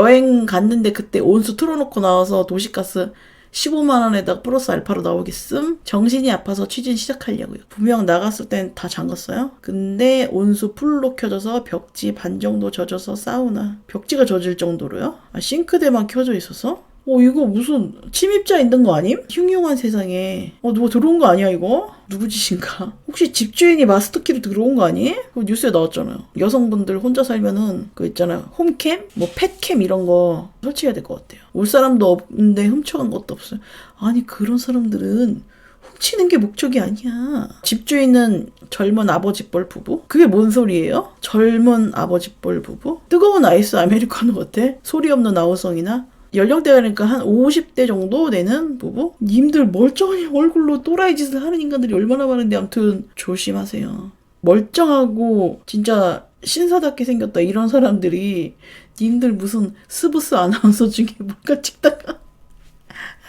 여행 갔는데 그때 온수 틀어놓고 나와서 도시가스 15만 원에다가 플러스 알파로 나오겠음? 정신이 아파서 취진 시작하려고요. 분명 나갔을 땐 다 잠갔어요. 근데 온수 풀로 켜져서 벽지 반 정도 젖어서 사우나. 벽지가 젖을 정도로요? 아, 싱크대만 켜져 있어서? 어, 이거 무슨 침입자 있는 거 아님? 흉흉한 세상에. 어, 누가 들어온 거 아니야, 이거? 누구 짓인가? 혹시 집주인이 마스터키로 들어온 거 아니? 그 뉴스에 나왔잖아요. 여성분들 혼자 살면은 그 있잖아요. 홈캠? 뭐 펫캠 이런 거 설치해야 될 것 같아요. 올 사람도 없는데 훔쳐간 것도 없어요. 아니, 그런 사람들은 훔치는 게 목적이 아니야. 집주인은 젊은 아버지뻘 부부? 그게 뭔 소리예요? 젊은 아버지뻘 부부? 뜨거운 아이스 아메리카노 같아? 소리 없는 아우성이나? 연령대가 그러니까 한 50대 정도 되는 부부? 님들 멀쩡히 얼굴로 또라이 짓을 하는 인간들이 얼마나 많은데 아무튼 조심하세요. 멀쩡하고 진짜 신사답게 생겼다 이런 사람들이 님들 무슨 스브스 아나운서 중에 뭔가 찍다가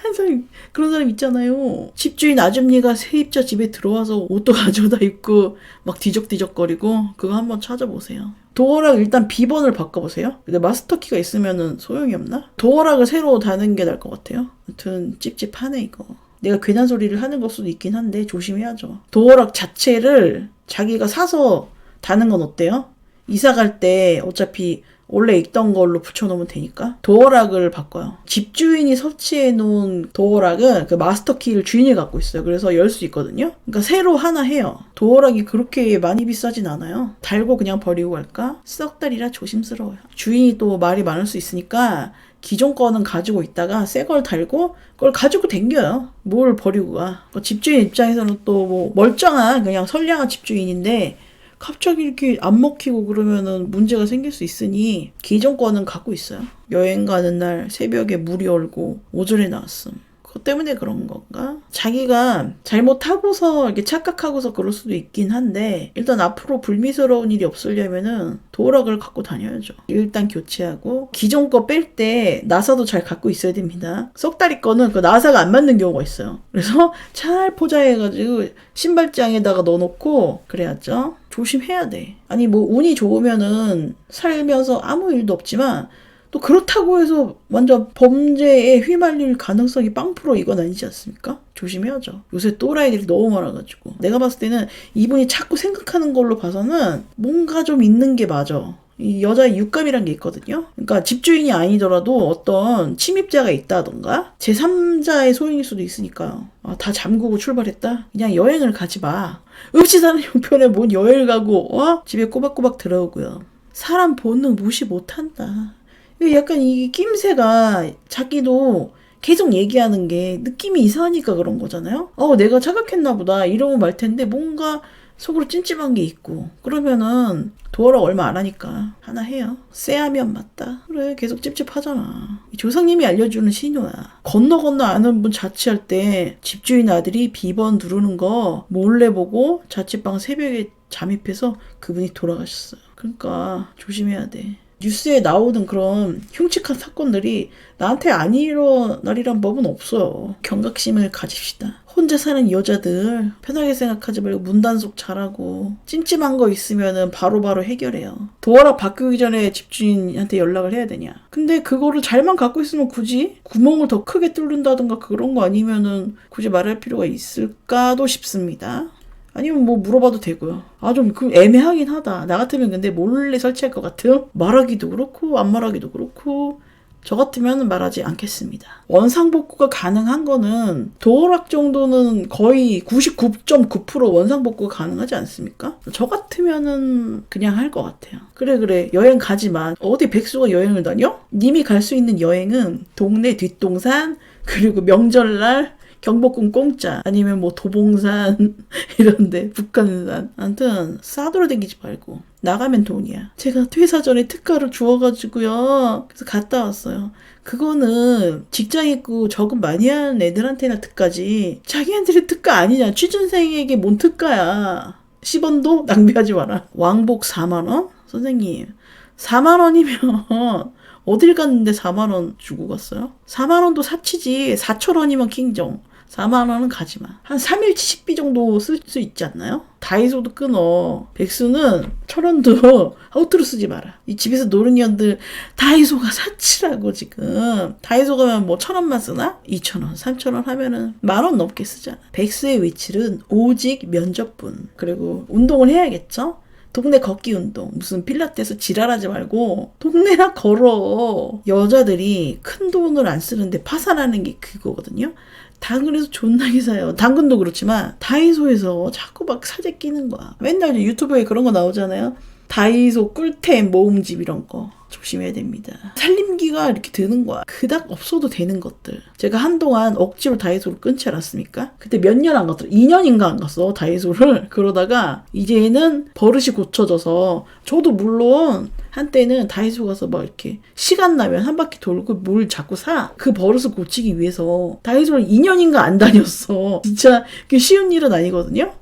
한 사람 그런 사람 있잖아요. 집주인 아줌니가 세입자 집에 들어와서 옷도 가져다 입고 막 뒤적뒤적거리고 그거 한번 찾아보세요. 도어락 일단 비번을 바꿔보세요. 근데 마스터키가 있으면은 소용이 없나? 도어락을 새로 다는 게 나을 것 같아요. 아무튼 찝찝하네 이거. 내가 괜한 소리를 하는 걸 수도 있긴 한데 조심해야죠. 도어락 자체를 자기가 사서 다는 건 어때요? 이사 갈 때 어차피 원래 있던 걸로 붙여놓으면 되니까 도어락을 바꿔요. 집주인이 설치해 놓은 도어락은 그 마스터 키를 주인이 갖고 있어요. 그래서 열 수 있거든요. 그러니까 새로 하나 해요. 도어락이 그렇게 많이 비싸진 않아요. 달고 그냥 버리고 갈까? 썩 달이라 조심스러워요. 주인이 또 말이 많을 수 있으니까 기존 거는 가지고 있다가 새 걸 달고 그걸 가지고 댕겨요. 뭘 버리고 가. 뭐 집주인 입장에서는 또 뭐 멀쩡한 그냥 선량한 집주인인데 갑자기 이렇게 안 먹히고 그러면은 문제가 생길 수 있으니 기존 거는 갖고 있어요. 여행 가는 날 새벽에 물이 얼고 오전에 나왔음. 그것 때문에 그런 건가? 자기가 잘못하고서 이렇게 착각하고서 그럴 수도 있긴 한데 일단 앞으로 불미스러운 일이 없으려면은 도어락을 갖고 다녀야죠. 일단 교체하고 기존 거 뺄 때 나사도 잘 갖고 있어야 됩니다. 쏙다리 거는 그 나사가 안 맞는 경우가 있어요. 그래서 잘 포장해가지고 신발장에다가 넣어놓고 그래야죠. 조심해야 돼. 아니 뭐 운이 좋으면은 살면서 아무 일도 없지만 또 그렇다고 해서 완전 범죄에 휘말릴 가능성이 빵프로 이건 아니지 않습니까? 조심해야죠. 요새 또라이들이 너무 많아가지고. 내가 봤을 때는 이분이 자꾸 생각하는 걸로 봐서는 뭔가 좀 있는 게 맞아. 이 여자의 육감이란 게 있거든요. 그러니까 집주인이 아니더라도 어떤 침입자가 있다던가 제3자의 소행일 수도 있으니까요. 아, 다 잠그고 출발했다? 그냥 여행을 가지 마. 읍지사는 형편에 뭔 여행을 가고 어? 집에 꼬박꼬박 들어오고요. 사람 본능 무시 못한다. 약간 이 낌새가 자기도 계속 얘기하는 게 느낌이 이상하니까 그런 거잖아요. 어, 내가 착각했나 보다. 이러고 말 텐데 뭔가 속으로 찜찜한 게 있고. 그러면은 도어락 얼마 안 하니까 하나 해요. 쎄하면 맞다. 그래, 계속 찝찝하잖아. 이 조상님이 알려주는 신호야. 건너 건너 아는 분 자취할 때 집주인 아들이 비번 누르는 거 몰래 보고 자취방 새벽에 잠입해서 그분이 돌아가셨어요. 그러니까 조심해야 돼. 뉴스에 나오는 그런 흉측한 사건들이 나한테 안 일어나리란 법은 없어요. 경각심을 가집시다. 혼자 사는 여자들 편하게 생각하지 말고 문단속 잘하고 찜찜한 거 있으면은 바로바로 해결해요. 도어락 바꾸기 전에 집주인한테 연락을 해야 되냐. 근데 그거를 잘만 갖고 있으면 굳이 구멍을 더 크게 뚫는다든가 그런 거 아니면은 굳이 말할 필요가 있을까도 싶습니다. 아니면 뭐 물어봐도 되고요. 아, 좀 그 애매하긴 하다. 나 같으면 근데 몰래 설치할 것 같아요. 말하기도 그렇고, 안 말하기도 그렇고. 저 같으면 말하지 않겠습니다. 원상복구가 가능한 거는 도어락 정도는 거의 99.9% 원상복구가 가능하지 않습니까? 저 같으면은 그냥 할 것 같아요. 그래 그래 여행 가지만 어디 백수가 여행을 다녀? 님이 갈 수 있는 여행은 동네 뒷동산 그리고 명절날 경복궁 공짜 아니면 뭐 도봉산 이런데 북한산. 아무튼 싸돌아다니지 말고 나가면 돈이야. 제가 퇴사 전에 특가를 주어가지고요. 그래서 갔다 왔어요. 그거는 직장 있고 적응 많이 하는 애들한테나 특가지. 자기한테는 특가 아니냐. 취준생에게 뭔 특가야. 10원도 낭비하지 마라. 왕복 4만원? 선생님. 4만원이면 어딜 갔는데 4만원 주고 갔어요? 4만원도 사치지. 4천원이면 킹정 4만 원은 가지 마. 한 3일치 식비 정도 쓸 수 있지 않나요? 다이소도 끊어. 백수는 천 원도 허투루 쓰지 마라. 이 집에서 노는 년들 다이소가 사치라고 지금. 다이소 가면 뭐 천 원만 쓰나? 2천 원, 3천 원 하면은 만 원 넘게 쓰잖아. 백수의 위치는 오직 면접분. 그리고 운동을 해야겠죠? 동네 걷기 운동 무슨 필라테스 지랄하지 말고 동네나 걸어 여자들이 큰 돈을 안 쓰는데 파산하는 게 그거거든요 당근에서 존나게 사요. 당근도 그렇지만 다이소에서 자꾸 막 사재 끼는 거야. 맨날 유튜브에 그런 거 나오잖아요. 다이소 꿀템 모음집 이런 거 조심해야 됩니다. 살림기가 이렇게 드는 거야. 그닥 없어도 되는 것들. 제가 한동안 억지로 다이소를 끊지 않았습니까? 그때 몇 년 안 갔더라. 2년인가 안 갔어, 다이소를. 그러다가 이제는 버릇이 고쳐져서 저도 물론 한때는 다이소 가서 막 이렇게 시간 나면 한 바퀴 돌고 뭘 자꾸 사. 그 버릇을 고치기 위해서 다이소를 2년인가 안 다녔어. 진짜 쉬운 일은 아니거든요.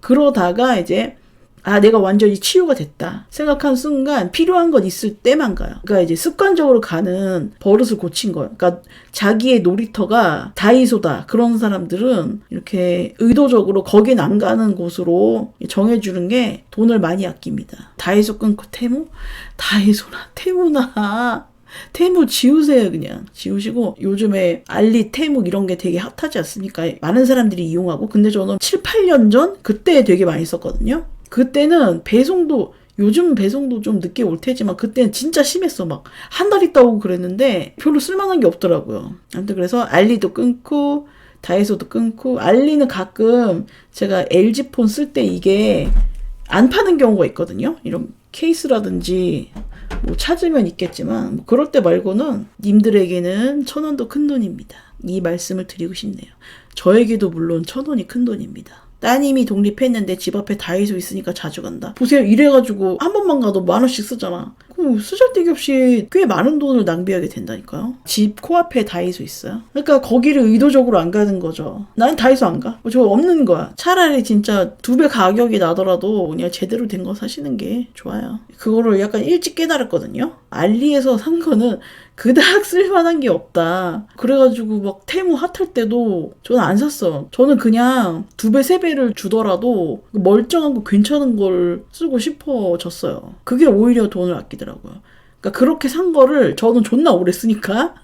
그러다가 이제 아, 내가 완전히 치유가 됐다. 생각한 순간 필요한 건 있을 때만 가요. 그러니까 이제 습관적으로 가는 버릇을 고친 거예요. 그러니까 자기의 놀이터가 다이소다. 그런 사람들은 이렇게 의도적으로 거긴 안 가는 곳으로 정해주는 게 돈을 많이 아낍니다. 다이소 끊고 테무? 다이소나 테무나. 테무 지우세요 그냥 지우시고 요즘에 알리 테무 이런 게 되게 핫하지 않습니까 많은 사람들이 이용하고 근데 저는 7, 8년 전 그때 되게 많이 썼거든요 그때는 배송도 요즘 배송도 좀 늦게 올 테지만 그때는 진짜 심했어. 막 한 달 있다 오고 그랬는데 별로 쓸만한 게 없더라고요. 아무튼 그래서 알리도 끊고 다이소도 끊고 알리는 가끔 제가 LG폰 쓸 때 이게 안 파는 경우가 있거든요. 이런 케이스라든지 뭐 찾으면 있겠지만 뭐 그럴 때 말고는 님들에게는 천 원도 큰 돈입니다. 이 말씀을 드리고 싶네요. 저에게도 물론 천 원이 큰 돈입니다 따님이 독립했는데 집 앞에 다이소 있으니까 자주 간다. 보세요. 이래가지고 한 번만 가도 만 원씩 쓰잖아. 그럼 쓰잘데기 없이 꽤 많은 돈을 낭비하게 된다니까요. 집 코앞에 다이소 있어요. 그러니까 거기를 의도적으로 안 가는 거죠. 난 다이소 안 가. 저 없는 거야. 차라리 진짜 두 배 가격이 나더라도 그냥 제대로 된 거 사시는 게 좋아요. 그거를 약간 일찍 깨달았거든요. 알리에서 산 거는 그닥 쓸만한 게 없다. 그래가지고 막 테무 핫할 때도 저는 안 샀어. 저는 그냥 두 배, 세 배를 주더라도 멀쩡한 거 괜찮은 걸 쓰고 싶어졌어요. 그게 오히려 돈을 아끼 더라고요. 그러니까 그렇게 산 거를 저는 존나 오래 쓰니까